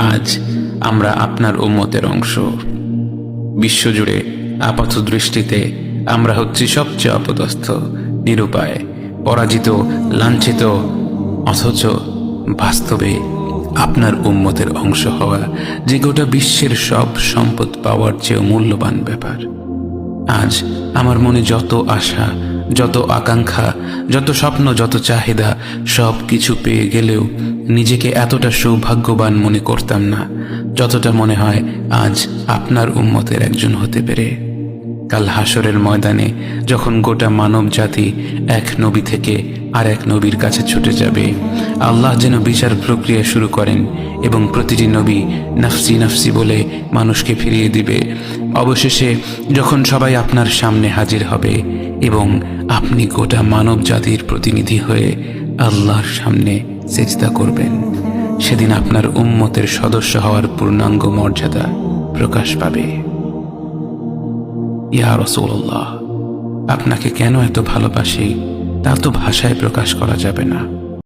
আজ আমরা আপনার উম্মতের অংশ। বিশ্বজুড়ে আপাত দৃষ্টিতে আমরা হচ্ছি সবচেয়ে অপদস্থ, নিরুপায়, পরাজিত, লাঞ্ছিত, অথচ বাস্তবে আপনার উম্মতের অংশ হওয়া যে গোটা বিশ্বের সব সম্পদ পাওয়ার চেয়েও মূল্যবান ব্যাপার। আজ আমার মনে যত আশা যত আকাঙ্ক্ষা, যত স্বপ্ন, যত চাহিদা, সব কিছু পেয়ে গেলেও নিজেকে এতটা সৌভাগ্যবান মনে করতাম না, যতটা মনে হয় আজ আপনার উম্মতের একজন হতে পেরে। কাল হাসরের ময়দানে যখন গোটা মানব জাতি এক নবী থেকে আর এক নবীর কাছে ছুটে যাবে, আল্লাহ যেন বিচার প্রক্রিয়া শুরু করেন এবং প্রতিটি নবী নাফসি নাফসি বলে মানুষকে ফিরিয়ে দিবে। অবশেষে যখন সবাই আপনার সামনে হাজির হবে এবং আপনি গোটা মানব জাতির প্রতিনিধি হয়ে আল্লাহর সামনে চেষ্টা করবেন। সেদিন আপনার উম্মতের সদস্য হওয়ার পূর্ণাঙ্গ মর্যাদা প্রকাশ পাবে। ইয়া আপনাকে কেন এত ভালোবাসি তা তো ভাষায় প্রকাশ করা যাবে না।